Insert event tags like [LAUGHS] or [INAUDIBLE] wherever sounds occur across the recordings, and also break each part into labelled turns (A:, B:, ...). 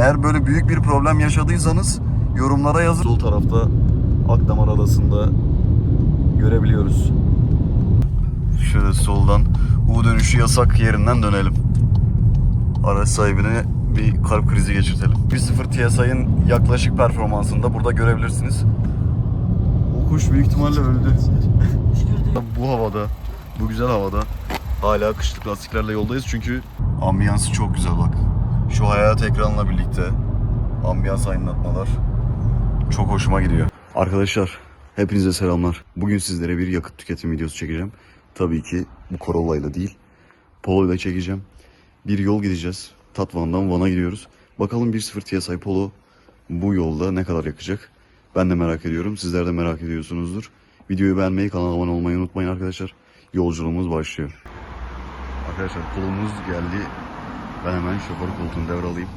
A: Eğer böyle büyük bir problem yaşadıysanız yorumlara yazın. Sol tarafta Akdamar Adası'nda görebiliyoruz. Şöyle soldan U dönüşü yasak yerinden dönelim. Araç sahibine bir kalp krizi geçirtelim. 1.0 TSI'nin yaklaşık performansını da burada görebilirsiniz. O kuş büyük ihtimalle öldü. [LAUGHS] bu havada, bu güzel havada hala kışlık lastiklerle yoldayız çünkü ambiyansı çok güzel bak. Şu hayat ekranla birlikte ambiyans aydınlatmalar çok hoşuma gidiyor. Arkadaşlar hepinize selamlar. Bugün sizlere bir yakıt tüketim videosu çekeceğim. Tabii ki bu Corolla ile değil. Polo ile çekeceğim. Bir yol gideceğiz. Tatvan'dan Van'a gidiyoruz. Bakalım 1.0 TSI Polo bu yolda ne kadar yakacak? Ben de merak ediyorum. Sizler de merak ediyorsunuzdur. Videoyu beğenmeyi, kanala abone olmayı unutmayın arkadaşlar. Yolculuğumuz başlıyor. Arkadaşlar Polo'muz geldi. Ben hemen şoför koltuğunu devralayım.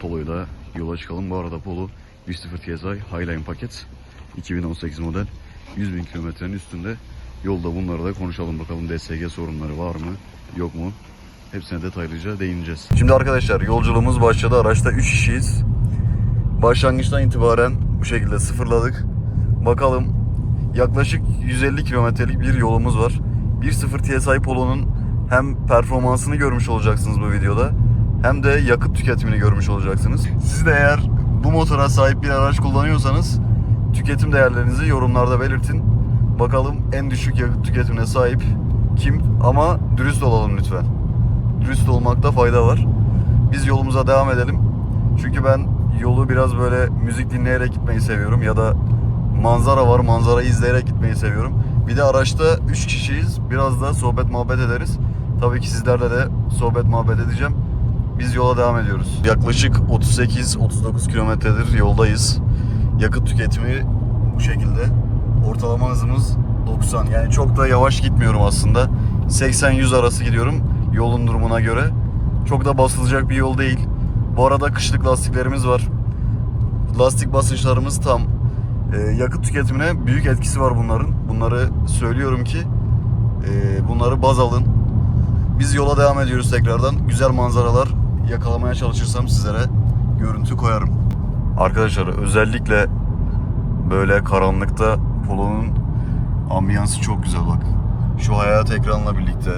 A: Polo'yla yola çıkalım. Bu arada Polo 1.0 TSI Highline paket. 2018 model. 100 bin kilometrenin üstünde. Yolda bunları da konuşalım bakalım DSG sorunları var mı yok mu? Hepsine detaylıca değineceğiz. Şimdi arkadaşlar yolculuğumuz başladı. Araçta 3 kişiyiz. Başlangıçtan itibaren bu şekilde sıfırladık. Bakalım yaklaşık 150 kilometrelik bir yolumuz var. 1.0 TSI Polo'nun hem performansını görmüş olacaksınız bu videoda hem de yakıt tüketimini görmüş olacaksınız. Siz de eğer bu motora sahip bir araç kullanıyorsanız tüketim değerlerinizi yorumlarda belirtin. Bakalım en düşük yakıt tüketimine sahip kim? Ama dürüst olalım lütfen. Dürüst olmakta fayda var. Biz yolumuza devam edelim. Çünkü ben yolu biraz böyle müzik dinleyerek gitmeyi seviyorum ya da manzara var manzarayı izleyerek gitmeyi seviyorum. Bir de araçta 3 kişiyiz. Biraz da sohbet muhabbet ederiz. Tabii ki sizlerle de sohbet muhabbet edeceğim. Biz yola devam ediyoruz. Yaklaşık 38-39 kilometredir yoldayız. Yakıt tüketimi bu şekilde. Ortalama hızımız 90. Yani çok da yavaş gitmiyorum aslında. 80-100 arası gidiyorum yolun durumuna göre. Çok da basılacak bir yol değil. Bu arada kışlık lastiklerimiz var. Lastik basınçlarımız tam. Ee, yakıt tüketimine büyük etkisi var bunların. Bunları söylüyorum ki e, bunları baz alın. Biz yola devam ediyoruz tekrardan. Güzel manzaralar yakalamaya çalışırsam sizlere görüntü koyarım. Arkadaşlar özellikle böyle karanlıkta Polo'nun ambiyansı çok güzel bak. Şu hayat ekranla birlikte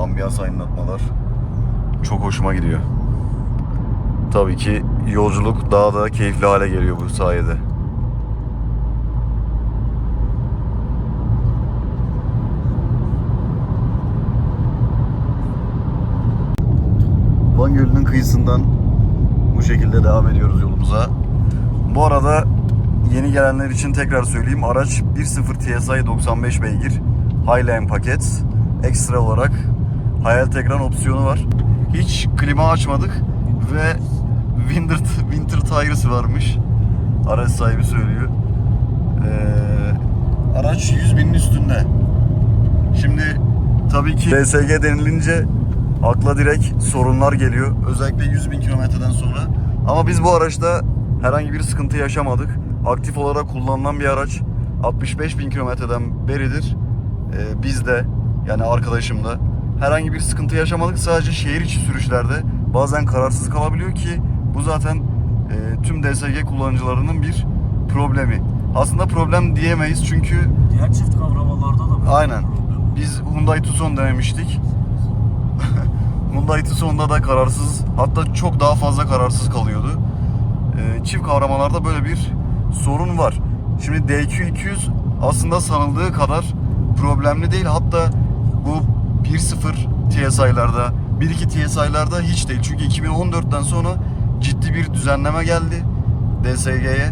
A: ambiyans aydınlatmalar çok hoşuma gidiyor. Tabii ki yolculuk daha da keyifli hale geliyor bu sayede. Van Gölü'nün kıyısından bu şekilde devam ediyoruz yolumuza. Bu arada yeni gelenler için tekrar söyleyeyim. Araç 1.0 TSI 95 beygir Highline paket. Ekstra olarak hayal ekran opsiyonu var. Hiç klima açmadık ve winter, winter tires varmış. Araç sahibi söylüyor. Ee, araç 100 binin üstünde. Şimdi tabii ki DSG denilince akla direkt sorunlar geliyor. Özellikle 100 bin kilometreden sonra. Ama biz bu araçta herhangi bir sıkıntı yaşamadık. Aktif olarak kullanılan bir araç. 65 bin kilometreden beridir. Ee, biz de yani arkadaşım da herhangi bir sıkıntı yaşamadık. Sadece şehir içi sürüşlerde bazen kararsız kalabiliyor ki bu zaten e, tüm DSG kullanıcılarının bir problemi. Aslında problem diyemeyiz çünkü
B: Diğer çift kavramalarda da
A: Aynen. biz Hyundai Tucson denemiştik. Hyundai Tucson'da da kararsız hatta çok daha fazla kararsız kalıyordu. Ee, çift kavramalarda böyle bir sorun var. Şimdi DQ200 aslında sanıldığı kadar problemli değil. Hatta bu 1.0 TSI'larda 1.2 TSI'larda hiç değil. Çünkü 2014'ten sonra ciddi bir düzenleme geldi DSG'ye.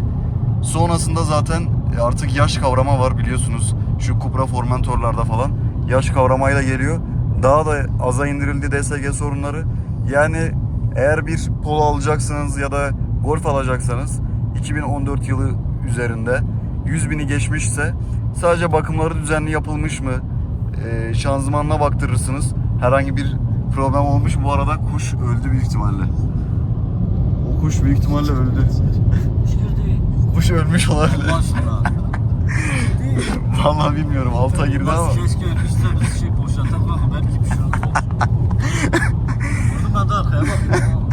A: Sonrasında zaten artık yaş kavrama var biliyorsunuz. Şu Cupra Formentor'larda falan yaş kavramayla geliyor. Daha da aza indirildi DSG sorunları. Yani eğer bir Polo alacaksınız ya da Golf alacaksanız 2014 yılı üzerinde 100 bini geçmişse sadece bakımları düzenli yapılmış mı? Ee, şanzımanına baktırırsınız. Herhangi bir problem olmuş. Bu arada kuş öldü büyük ihtimalle. O kuş büyük ihtimalle öldü. Kuş ölmüş olabilir. [LAUGHS] Vallahi bilmiyorum. Alta girdi ama.
B: Keşke biz de bir şey boşaltak bakın belki bir şey olsun. Vurdum ben de arkaya bakıyorum.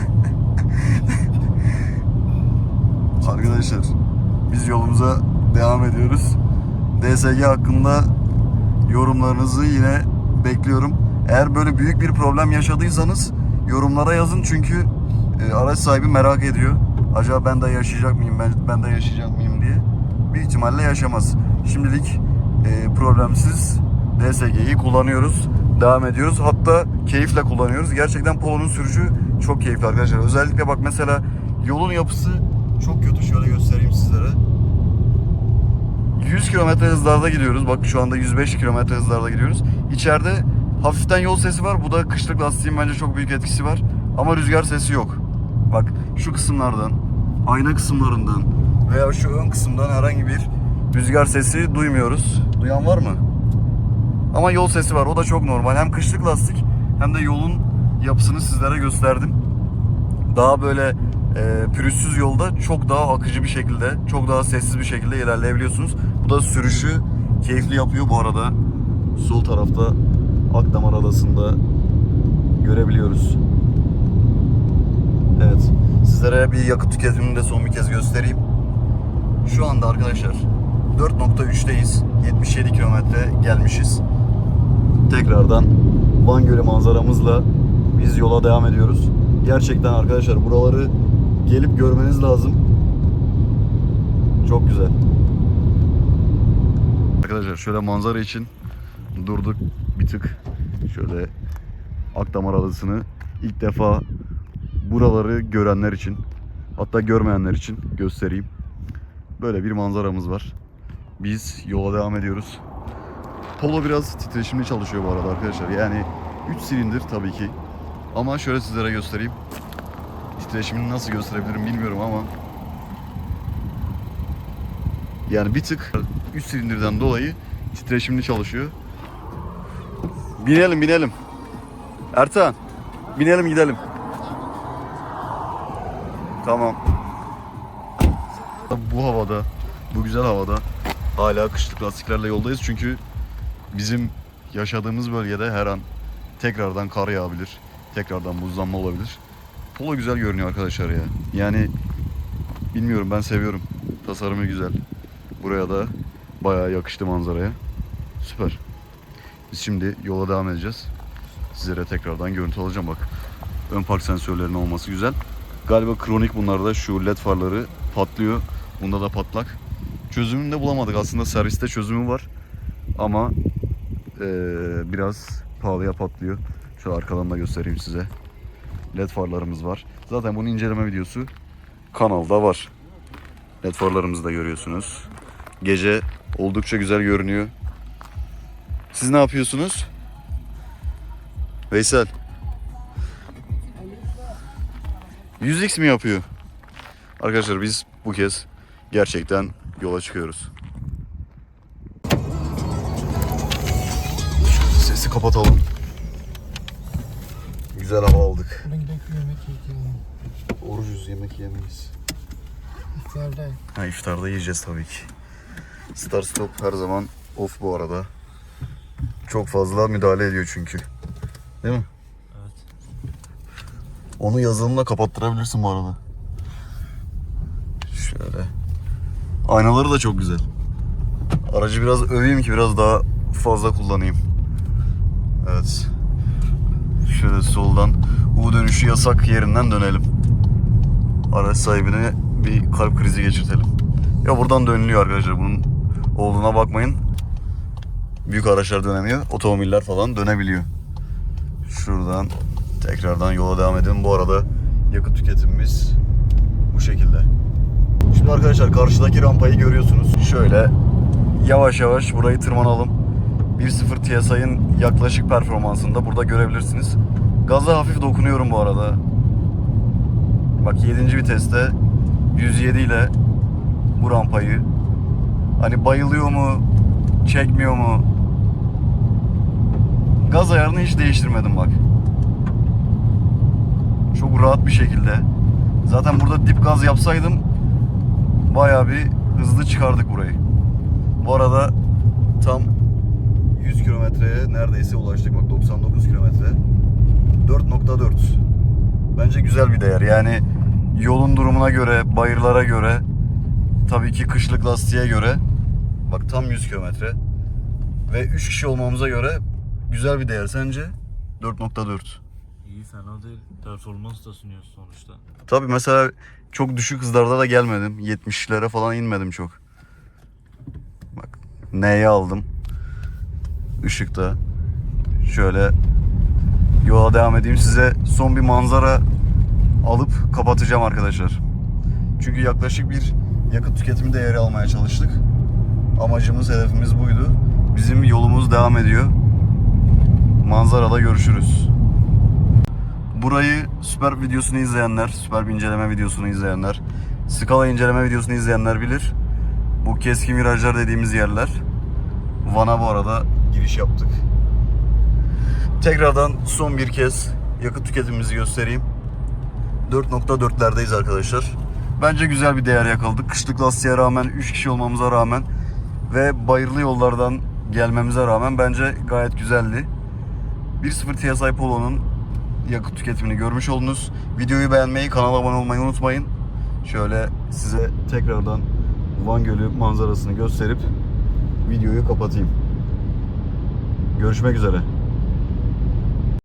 A: arkadaşlar. Biz yolumuza devam ediyoruz. DSG hakkında yorumlarınızı yine bekliyorum. Eğer böyle büyük bir problem yaşadıysanız yorumlara yazın çünkü e, araç sahibi merak ediyor. Acaba ben de yaşayacak mıyım, ben, ben de yaşayacak mıyım diye. Büyük ihtimalle yaşamaz. Şimdilik e, problemsiz DSG'yi kullanıyoruz. Devam ediyoruz. Hatta keyifle kullanıyoruz. Gerçekten Polo'nun sürüşü çok keyifli arkadaşlar. Özellikle bak mesela yolun yapısı çok kötü. Şöyle göstereyim sizlere. 100 km hızlarda gidiyoruz. Bak şu anda 105 km hızlarda gidiyoruz. İçeride hafiften yol sesi var. Bu da kışlık lastiğin bence çok büyük etkisi var. Ama rüzgar sesi yok. Bak şu kısımlardan, ayna kısımlarından veya şu ön kısımdan herhangi bir rüzgar sesi duymuyoruz. Duyan var mı? Ama yol sesi var. O da çok normal. Hem kışlık lastik hem de yolun yapısını sizlere gösterdim. Daha böyle e, pürüzsüz yolda çok daha akıcı bir şekilde, çok daha sessiz bir şekilde ilerleyebiliyorsunuz. Bu da sürüşü keyifli yapıyor bu arada. Sol tarafta Akdamar Adası'nda görebiliyoruz. Evet. Sizlere bir yakıt tüketimini de son bir kez göstereyim. Şu anda arkadaşlar 4.3'teyiz. 77 kilometre gelmişiz. Tekrardan Van Gölü manzaramızla biz yola devam ediyoruz. Gerçekten arkadaşlar buraları gelip görmeniz lazım. Çok güzel. Arkadaşlar şöyle manzara için durduk bir tık. Şöyle Akdamar Adası'nı ilk defa buraları görenler için hatta görmeyenler için göstereyim. Böyle bir manzaramız var. Biz yola devam ediyoruz. Polo biraz titreşimli çalışıyor bu arada arkadaşlar. Yani 3 silindir tabii ki. Ama şöyle sizlere göstereyim. Titreşimini nasıl gösterebilirim bilmiyorum ama yani bir tık 3 silindirden dolayı titreşimli çalışıyor. Binelim binelim. Ertan binelim gidelim. Tamam. Bu havada, bu güzel havada hala kışlık lastiklerle yoldayız çünkü bizim yaşadığımız bölgede her an tekrardan kar yağabilir. Tekrardan buzlanma olabilir. Polo güzel görünüyor arkadaşlar ya. Yani bilmiyorum ben seviyorum. Tasarımı güzel. Buraya da bayağı yakıştı manzaraya. Süper. Biz şimdi yola devam edeceğiz. Sizlere tekrardan görüntü alacağım bak. Ön park sensörlerinin olması güzel. Galiba kronik bunlarda şu led farları patlıyor. Bunda da patlak. Çözümünü de bulamadık. Aslında serviste çözümü var. Ama eee, biraz pahalıya patlıyor. Şöyle arkadan da göstereyim size. LED farlarımız var. Zaten bunun inceleme videosu kanalda var. LED farlarımızı da görüyorsunuz. Gece oldukça güzel görünüyor. Siz ne yapıyorsunuz? Veysel. 100x mi yapıyor? Arkadaşlar biz bu kez gerçekten yola çıkıyoruz. Sesi kapatalım. Güzel hava aldık.
C: Bir yemek yiyelim.
A: Orucuz yemek yemeyiz.
C: İftardayım.
A: Ha iftarda yiyeceğiz tabii ki. Star Stop her zaman off bu arada. Çok fazla müdahale ediyor çünkü. Değil mi?
B: Evet.
A: Onu yazılımla kapattırabilirsin bu arada. Şöyle. Aynaları da çok güzel. Aracı biraz öveyim ki biraz daha fazla kullanayım. Evet. Şöyle soldan U dönüşü yasak yerinden dönelim. Araç sahibine bir kalp krizi geçirtelim. Ya buradan dönülüyor arkadaşlar. Bunun olduğuna bakmayın. Büyük araçlar dönemiyor. Otomobiller falan dönebiliyor. Şuradan tekrardan yola devam edelim. Bu arada yakıt tüketimimiz bu şekilde. Şimdi arkadaşlar karşıdaki rampayı görüyorsunuz. Şöyle yavaş yavaş burayı tırmanalım. 1.0 TSI'nin yaklaşık performansını da burada görebilirsiniz. Gaza hafif dokunuyorum bu arada. Bak 7. viteste 107 ile bu rampayı hani bayılıyor mu, çekmiyor mu? Gaz ayarını hiç değiştirmedim bak. Çok rahat bir şekilde. Zaten burada dip gaz yapsaydım bayağı bir hızlı çıkardık burayı. Bu arada tam 100 kilometreye neredeyse ulaştık. Bak 99 kilometre. 4.4. Bence güzel bir değer. Yani yolun durumuna göre, bayırlara göre tabii ki kışlık lastiğe göre bak tam 100 kilometre ve 3 kişi olmamıza göre güzel bir değer sence? 4.4.
B: Fena değil. Performans da sunuyorsun sonuçta.
A: Tabii mesela çok düşük hızlarda da gelmedim. 70'lere falan inmedim çok. Bak N'yi aldım. Işıkta. Şöyle yola devam edeyim. Size son bir manzara alıp kapatacağım arkadaşlar. Çünkü yaklaşık bir yakıt tüketimi değeri almaya çalıştık. Amacımız, hedefimiz buydu. Bizim yolumuz devam ediyor. Manzarada görüşürüz. Burayı süper videosunu izleyenler, süper bir inceleme videosunu izleyenler, skala inceleme videosunu izleyenler bilir. Bu keskin virajlar dediğimiz yerler. Van'a bu arada giriş yaptık. Tekrardan son bir kez yakıt tüketimimizi göstereyim. 4.4'lerdeyiz arkadaşlar. Bence güzel bir değer yakaladık. Kışlık lastiğe rağmen, 3 kişi olmamıza rağmen ve bayırlı yollardan gelmemize rağmen bence gayet güzeldi. 1.0 TSI Polo'nun yakıt tüketimini görmüş oldunuz. Videoyu beğenmeyi, kanala abone olmayı unutmayın. Şöyle size tekrardan Van Gölü manzarasını gösterip videoyu kapatayım. Görüşmek üzere.